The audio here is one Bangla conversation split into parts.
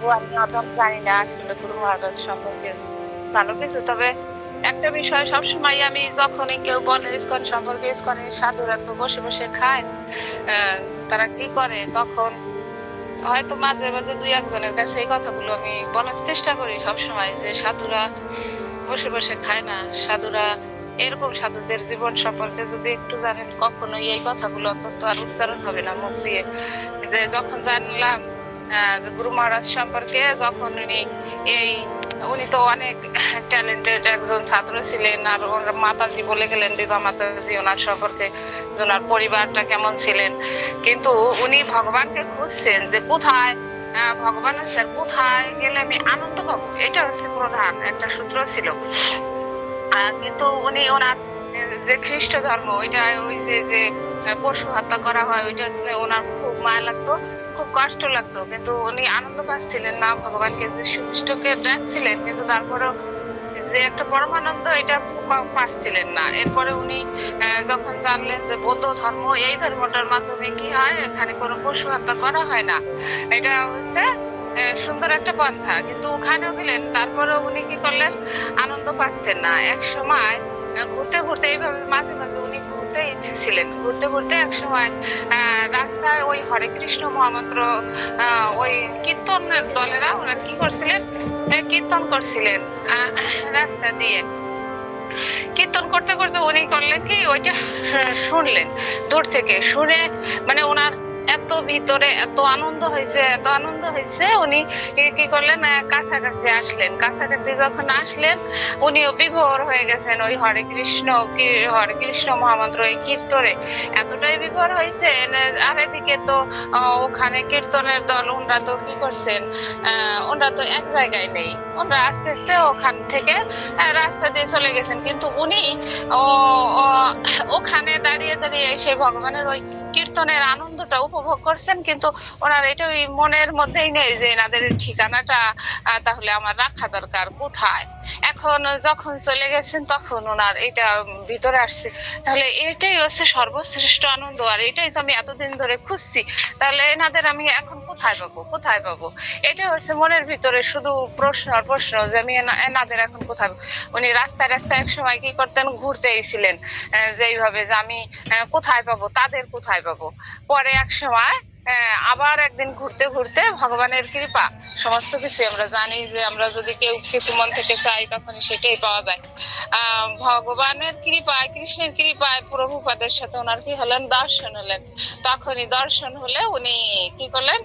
তবু আমি অত জানি না আসলে গুরু মহারাজ সম্পর্কে ভালো কিছু, তবে একটা বিষয় সবসময় আমি যখনই কেউ বলে, ইস্কন সম্পর্কে ইস্কনের সাধুরা তো বসে বসে খায় তারা কি করে? তখন হয়তো মাঝে মাঝে দুই একজনের কাছে এই কথাগুলো আমি বলার চেষ্টা করি সবসময়, যে সাধুরা বসে বসে খায় না। সাধুরা এরকম সাধুদের জীবন সম্পর্কে যদি একটু জানেন, কখনোই এই কথাগুলো অন্তত আর উচ্চারণ হবে না মুখ দিয়ে। যে যখন জানলাম গুরু মহারাজ সম্পর্কে যখন উনি এই, উনি তো অনেক ট্যালেন্টেড একজন ছাত্র ছিলেন আর ওর মাতাজি বলে গেলেন, বিভা মাতাজি ওনার সম্পর্কে, ওনার পরিবারটা কেমন ছিলেন। কিন্তু উনি ভগবানকে খুঁজছেন যে কোথায় ভগবান আছেন কোথায় গেলে আমি আনন্দ পাবো? এটা হচ্ছে প্রধান একটা সূত্র ছিল। কিন্তু উনি ওনার যে খ্রিস্ট ধর্ম ওইটা ওই যে যে পশু হত্যা করা হয়, ওইটা ওনার খুব মায়া লাগতো। খুব কষ্ট লাগতো, কিন্তু উনি আনন্দ পাচ্ছিলেন না, ভগবানকে যে সুমিষ্টকে ডাকছিলেন কিন্তু তারপরেও যে একটা পরমানন্দ এটা পাচ্ছিলেন না। এরপরে উনি যখন জানলেন যে বৌদ্ধ ধর্ম, এই ধর্মটার মাধ্যমে কি হয়, এখানে কোনো পশু হত্যা করা হয় না, এটা হচ্ছে সুন্দর একটা পন্থা। কিন্তু ওখানেও গেলেন তারপরে উনি কি করলেন, আনন্দ পাচ্ছেন না। এক সময় ঘুরতে ঘুরতে, এইভাবে মাঝে মাঝে উনি ঘুরতে ছিলেন ঘুরতে ঘুরতে এক সময় রাস্তায় ওই হরে কৃষ্ণ মহামন্ত্র ওই কীর্তনের দলেরা ওরা কি করছিলেন? কীর্তন করছিলেন রাস্তা দিয়ে। কীর্তন করতে করতে উনি করলেন কি, ওইটা শুনলেন, দূর থেকে। শুনে মানে ওনার এত ভিতরে এত আনন্দ হয়েছে, এত আনন্দ হয়েছে, উনি কি- করলেন কাছাকাছি আসলেন। কাছাকাছি যখন আসলেন, উনিও বিভোর হয়ে গেছেন ওই হরে কৃষ্ণ হরে কৃষ্ণ মহামন্ত্র এই কীর্তনে। এতটাই বিভোর হয়েছেন আর এদিকে তো ওখানে কীর্তনের দল ওনরা তো কি করছেন ওনরা তো এক জায়গায় নেই। ওনরা আস্তে আস্তে ওখান থেকে রাস্তা দিয়ে চলে গেছেন। কিন্তু উনি ওখানে দাঁড়িয়ে দাঁড়িয়ে সেই ভগবানের ওই কীর্তনের আনন্দটা উপভোগ করছেন, কিন্তু ওনার এটা ওই মনের মধ্যেই নেই যে এনাদের ঠিকানাটা তাহলে আমার রাখা দরকার কোথায়? এখন যখন চলে গেছেন তখন ওনার এটা ভিতরে আসছে। তাহলে এটাই হচ্ছে সর্বশ্রেষ্ঠ আনন্দ, আর এটাই তো আমি এতদিন ধরে খুঁজছি। তাহলে এনাদের আমি এখন কোথায় পাবো কোথায় পাবো? এটা হচ্ছে মনের ভিতরে শুধু প্রশ্ন আর প্রশ্ন যে আমি এনাদের এখন কোথায় উনি রাস্তায় রাস্তায় এক সময় কি করতেন? ঘুরতে এসেছিলেন যে এইভাবে যে আমি কোথায় পাবো? তাদের কোথায় পাবো? পরে এক সময় আবার একদিন ঘুরতে ঘুরতে ভগবানের কৃপা। সমস্ত কিছু আমরা জানি যে আমরা যদি কেউ কিছু মন থেকে চাই তখন সেটাই পাওয়া যায়। ভগবানের কৃপায়, কৃষ্ণের কৃপায় প্রভুপাদের সাথে ওনার কি হলেন? দর্শন হলেন। তখনই দর্শন হলে উনি কি করলেন?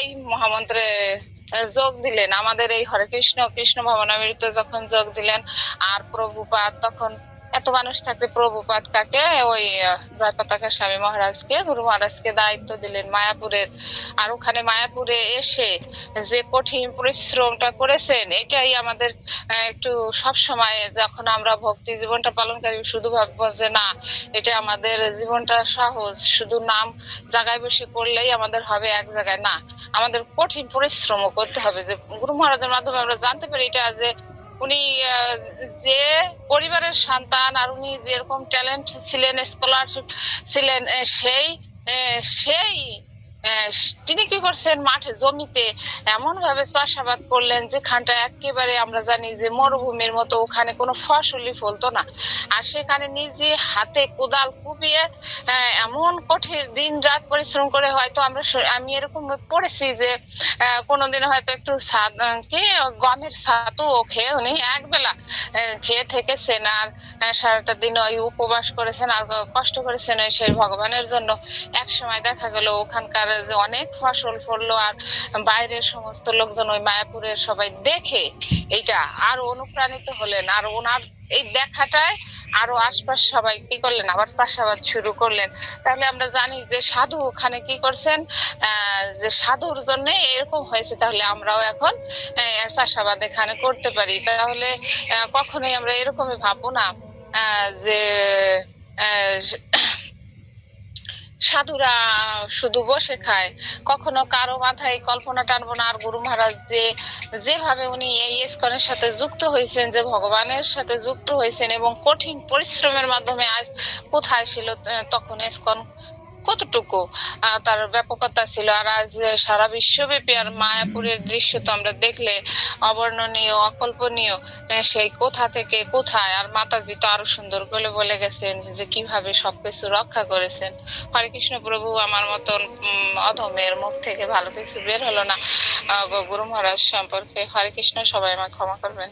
এই মহামন্ত্রে যোগ দিলেন। আমাদের এই হরে কৃষ্ণ কৃষ্ণ ভবনামৃত যখন যোগ দিলেন, আর প্রভুপাদ তখন এত মানুষ থাকতে প্রভুপাদ কাকে ওই জয় পতাকা স্বামী মহারাজকে, গুরু মহারাজকে দায়িত্ব দিলেন মায়াপুরের। আর ওখানে মায়াপুরে এসে যে কঠিন পরিশ্রমটা করেছেন, এটাই আমাদের একটু সব সময় যখন আমরা ভক্তি জীবনটা পালন করি, শুধু ভাববো যে না, এটা আমাদের জীবনটা সহজ। শুধু নাম জায়গায় বসে করলেই আমাদের হবে এক জায়গায়। না, আমাদের কঠিন পরিশ্রমও করতে হবে। যে গুরু মহারাজের মাধ্যমে আমরা জানতে পারি এটা যে উনি যে পরিবারের সন্তান আর উনি যেরকম ট্যালেন্ট ছিলেন স্কলারশিপ ছিলেন সেই সেই তিনি কি করছেন? মাঠে, জমিতে এমন ভাবে চাষাবাদ করলেন যেখানটা একেবারে আমরা জানি যে মরুভূমির মতো ওখানে কোনো ফসলই ফলতো না। আর সেখানে নিজে হাতে কোদাল কুপিয়ে এমন কঠিন দিন রাত পরিশ্রম করে হয়তো আমরা আমি এরকম পড়েছি যে কোনোদিন হয়তো একটু কি, গমের ছাতু খেয়ে উনি একবেলা খেয়ে থেকেছেন আর সারাটা দিন ওই উপবাস করেছেন আর কষ্ট করেছেন সেই ভগবানের জন্য। এক সময় দেখা গেল ওখানকার যে অনেক ফসল ফললো আর বাইরের সমস্ত লোকজন ওই মায়াপুরের সবাই দেখে এইটা আরও অনুপ্রাণিত হলেন আর ওনার এই দেখাটায় আরও আশপাশ সবাই কি করলেন, আবার চাষাবাদ শুরু করলেন। তাহলে আমরা জানি যে সাধু ওখানে কি করছেন যে সাধুর জন্য এরকম হয়েছে, তাহলে আমরাও এখন চাষাবাদ এখানে করতে পারি। তাহলে কখনোই আমরা এরকমই ভাববো না যে সাধুরা শুধু বসে খায়। কখনো কারও মাথায় কল্পনা টানবো না, আর গুরু মহারাজ যে, যেভাবে উনি এই ইস্কনের সাথে যুক্ত হয়েছেন, যে ভগবানের সাথে যুক্ত হয়েছেন এবং কঠিন পরিশ্রমের মাধ্যমে আজ কোথায় ছিল তখন ইস্কন কতটুকু? তার ব্যাপকতা ছিল। আর আজ সারা বিশ্বব্যাপী আর মায়াপুরের দৃশ্য তো আমরা দেখলে অবর্ণনীয়, অকল্পনীয় সেই কোথা থেকে কোথায়? আর মাতাজি তো আরও সুন্দর করে বলে গেছেন যে কীভাবে সবকিছু রক্ষা করেছেন। হরে কৃষ্ণ প্রভু আমার মতন অধমের মুখ থেকে ভালো কিছু বের হলো না। গুরু মহারাজ সম্পর্কে হরে কৃষ্ণ সবাই আমাকে ক্ষমা করবেন।